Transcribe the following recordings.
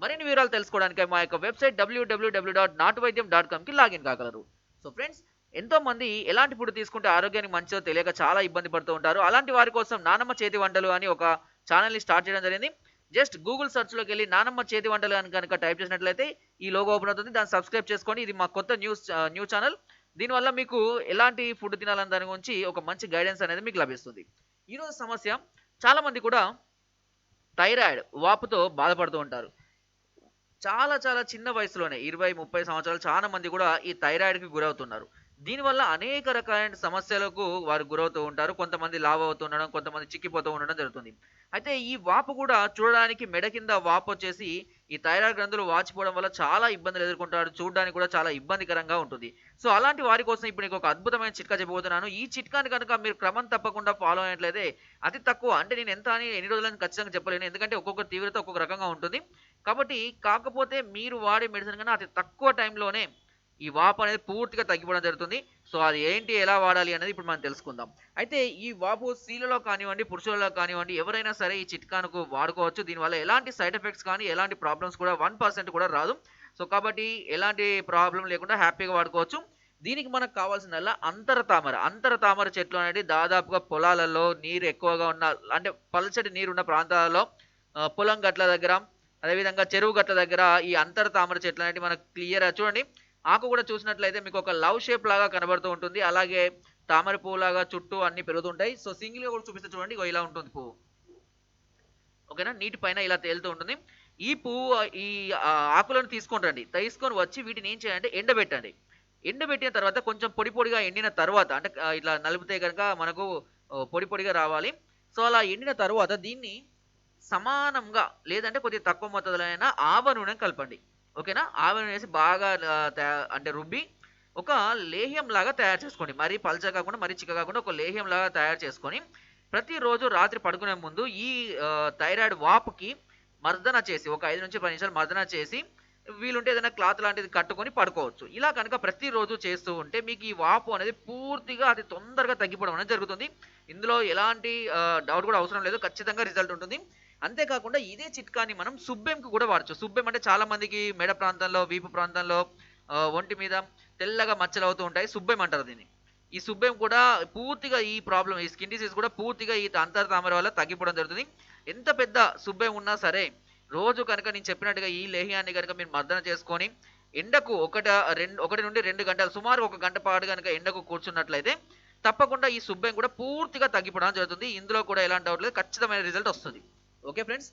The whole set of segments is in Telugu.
మరిన్ని వివరాలు తెలుసుకోవడానికి మా యొక్క వెబ్సైట్ డబ్ల్యూడబ్ల్యూడబ్ల్యూ డాట్ నాటు వైద్యం డాట్ కామ్కి లాగిన్ కాగలరు. సో ఫ్రెండ్స్ ఎంతో మంది ఎలాంటి ఫుడ్ తీసుకుంటే ఆరోగ్యానికి మంచిదో తెలియక చాలా ఇబ్బంది పడుతూ ఉంటారు. అలాంటి వారి కోసం నానమ్మ చేతి వంటలు అని ఒక ఛానల్ని స్టార్ట్ చేయడం జరిగింది. జస్ట్ గూగుల్ సర్చ్లోకి వెళ్ళి నానమ్మ చేతి వంటలు అని కనుక టైప్ చేసినట్లయితే ఈ లోగో ఓపెన్ అవుతుంది. దాన్ని సబ్స్క్రైబ్ చేసుకోండి. ఇది మా కొత్త న్యూస్ న్యూ ఛానల్ దీనివల్ల మీకు ఎలాంటి ఫుడ్ తినాలని దాని గురించి ఒక మంచి గైడెన్స్ అనేది మీకు లభిస్తుంది. ఈరోజు సమస్య చాలామంది కూడా థైరాయిడ్ వాపుతో బాధపడుతూ ఉంటారు. చాలా చాలా చిన్న వయసులోనే ఇరవై ముప్పై సంవత్సరాలు చాలా మంది కూడా ఈ థైరాయిడ్కి గురవుతున్నారు. దీనివల్ల అనేక రకాలైన సమస్యలకు వారు గురవుతూ ఉంటారు. కొంతమంది లావ్ అవుతూ ఉండడం కొంతమంది చిక్కిపోతూ ఉండడం జరుగుతుంది. అయితే ఈ వాపు కూడా చూడడానికి మెడ కింద వాపు వచ్చేసి ఈ థైరాయిడ్ గ్రంథులు వాచిపోవడం వల్ల చాలా ఇబ్బందులు ఎదుర్కొంటారు. చూడడానికి కూడా చాలా ఇబ్బందికరంగా ఉంటుంది. సో అలాంటి వారి కోసం ఇప్పుడు నీకు ఒక అద్భుతమైన చిట్కా చెప్పబోతున్నాను. ఈ చిట్కాని కనుక మీరు క్రమం తప్పకుండా ఫాలో అయినట్లయితే అతి తక్కువ అంటే నేను ఎంత అని ఎన్ని రోజులని ఖచ్చితంగా చెప్పలేను. ఎందుకంటే ఒక్కొక్క తీవ్రత ఒక్కొక్క రకంగా ఉంటుంది. కాబట్టి కాకపోతే మీరు వాడే మెడిసిన్ కన్నా అతి తక్కువ టైంలోనే ఈ వాపు అనేది పూర్తిగా తగ్గిపోవడం జరుగుతుంది. సో అది ఏంటి ఎలా వాడాలి అనేది ఇప్పుడు మనం తెలుసుకుందాం. అయితే ఈ వాపు స్త్రీలలో కానివ్వండి పురుషులలో కానివ్వండి ఎవరైనా సరే ఈ చిట్కాను వాడుకోవచ్చు. దీనివల్ల ఎలాంటి సైడ్ ఎఫెక్ట్స్ కానీ ఎలాంటి ప్రాబ్లమ్స్ కూడా వన్ పర్సెంట్ కూడా రాదు. సో కాబట్టి ఎలాంటి ప్రాబ్లం లేకుండా హ్యాపీగా వాడుకోవచ్చు. దీనికి మనకు కావాల్సిందల్లా అంతర తామర. అంతర తామర చెట్లు అనేది దాదాపుగా పొలాలలో నీరు ఎక్కువగా ఉన్న అంటే పల్చటి నీరు ఉన్న ప్రాంతాలలో పొలం గట్ల దగ్గర అదేవిధంగా చెరువు గట్ల దగ్గర ఈ అంతర తామర చెట్లు అనేవి మనకు క్లియర్ చూడండి. ఆకు కూడా చూసినట్లయితే మీకు ఒక లవ్ షేప్ లాగా కనబడుతూ ఉంటుంది. అలాగే తామర పువ్వు లాగా చుట్టూ అన్ని పెరుగుతుంటాయి. సో సింగిల్గా కూడా చూపిస్తే చూడండి ఇలా ఉంటుంది పువ్వు. ఓకేనా? నీటి పైన ఇలా తేలుతూ ఉంటుంది. ఈ పువ్వు ఈ ఆకులను తీసుకొని రండి. తీసుకొని వచ్చి వీటిని ఏం చేయాలంటే ఎండబెట్టండి. ఎండబెట్టిన తర్వాత కొంచెం పొడి పొడిగా ఎండిన తర్వాత అంటే ఇట్లా నలిపితే కనుక మనకు పొడి పొడిగా రావాలి. సో అలా ఎండిన తర్వాత దీన్ని సమానంగా లేదంటే కొద్దిగా తక్కువ మొత్తంలో అయినా ఆవ నూనె కలపండి. ఓకేనా? ఆవిరి వేసి బాగా అంటే రుబ్బి ఒక లేహ్యం లాగా తయారు చేసుకోండి మరీ పల్చ కాకుండా మరీ చిక్క కాకుండా ఒక లేహ్యం లాగా తయారు చేసుకొని ప్రతిరోజు రాత్రి పడుకునే ముందు ఈ థైరాయిడ్ వాపుకి మర్దన చేసి ఒక ఐదు నుంచి పది నిమిషాలు మర్దన చేసి వీలుంటే ఏదైనా క్లాత్ లాంటిది కట్టుకొని పడుకోవచ్చు. ఇలా కనుక ప్రతిరోజు చేస్తూ ఉంటే మీకు ఈ వాపు అనేది పూర్తిగా అది తొందరగా తగ్గిపోవడం అనేది జరుగుతుంది. ఇందులో ఎలాంటి డౌట్ కూడా అవసరం లేదు. ఖచ్చితంగా రిజల్ట్ ఉంటుంది. అంతేకాకుండా ఇదే చిట్కాని మనం సుబ్బెంకి కూడా వాడచ్చు. సుబ్బెం అంటే చాలా మందికి మెడ ప్రాంతంలో వీపు ప్రాంతంలో ఒంటి మీద తెల్లగా మచ్చలు అవుతూ ఉంటాయి. సుబ్బెం అంటారు దీన్ని. ఈ సుబ్బెం కూడా పూర్తిగా ఈ ప్రాబ్లం ఈ స్కిన్ డిసీజ్ కూడా పూర్తిగా ఈ అంతర్ తామర వల్ల తగ్గిపోవడం జరుగుతుంది. ఎంత పెద్ద సుబ్బెం ఉన్నా సరే రోజు కనుక నేను చెప్పినట్టుగా ఈ లేహ్యాన్ని కనుక మీరు మర్దన చేసుకొని ఎండకు ఒకట రెండు ఒకటి నుండి రెండు గంటలు సుమారు ఒక గంట పాటు కనుక ఎండకు కూర్చున్నట్లయితే తప్పకుండా ఈ సుబ్బెం కూడా పూర్తిగా తగ్గిపోవడం జరుగుతుంది. ఇందులో కూడా ఎలాంటి డౌట్ లేదు. ఖచ్చితమైన రిజల్ట్ వస్తుంది. ఓకే ఫ్రెండ్స్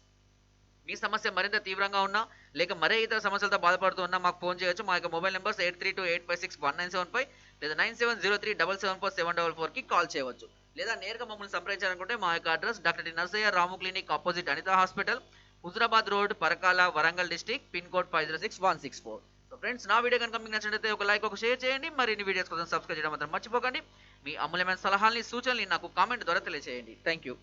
మీ సమస్య మరింత తీవ్రంగా ఉన్నా లేక మరే ఇతర సమస్యలతో బాధపడుతూ ఉన్నా మాకు ఫోన్ చేయొచ్చు. మా యొక్క mobile numbers eight three two eight five six one nine seven five లేదా nine seven zero three double seven four seven double ఫోర్కి కాల్ చేయవచ్చు. లేదా నేరుగా మమ్మల్ని సంప్రదించాలనుకుంటే మా యొక్క address doctor D Narsayya Ramu clinic opposite Anitha hospital Huzurabad road Parakala Warangal district pin code five zero six one six four. So friends నా వీడియో కనుక మీకు నచ్చినట్లయితే ఒక లైక్ ఒక షేర్ చేయండి. మరిన్ని వీడియోస్ కోసం సబ్స్క్రైబ్ చేయడం మాత్రం మర్చిపోకండి. మీ అమూల్యమైన సలహాలని సూచనలు నాకు కామెంట్ ద్వారా తెలియజేయండి థ్యాంక్ యూ